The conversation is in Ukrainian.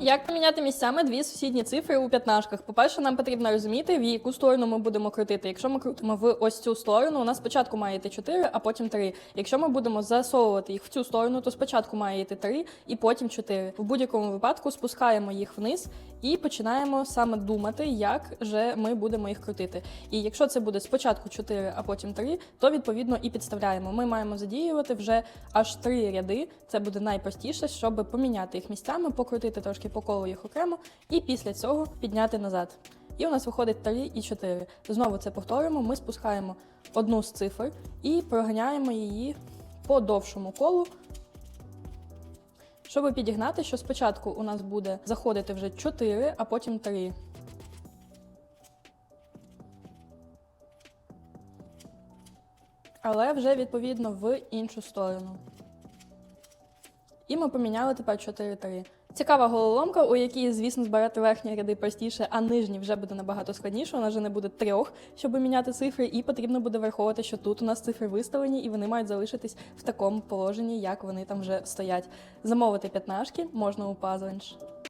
Як поміняти місцями дві сусідні цифри у п'ятнашках? По-перше, нам потрібно розуміти, в яку сторону ми будемо крутити. Якщо ми крутимо в ось цю сторону, у нас спочатку має йти 4, а потім 3. Якщо ми будемо засовувати їх в цю сторону, то спочатку має йти 3 і потім 4. В будь-якому випадку спускаємо їх вниз і починаємо саме думати, як же ми будемо їх крутити. І якщо це буде спочатку 4, а потім 3, то відповідно і підставляємо. Ми маємо задіювати вже аж 3 ряди. Це буде найпростіше, щоб поміняти їх місцями, покрутити трошки по колу їх окремо, і після цього підняти назад. І у нас виходить 3 і 4. Знову це повторюємо. Ми спускаємо одну з цифр і проганяємо її по довшому колу. Щоб підігнати, що спочатку у нас буде заходити вже 4, а потім 3. Але вже відповідно в іншу сторону. І ми поміняли тепер 4-3. Цікава головоломка, у якій, звісно, збирати верхні ряди простіше, а нижні вже буде набагато складніше. У нас вже не буде трьох, щоб міняти цифри, і потрібно буде враховувати, що тут у нас цифри виставлені, і вони мають залишитись в такому положенні, як вони там вже стоять. Замовити п'ятнашки можна у Puzzlench.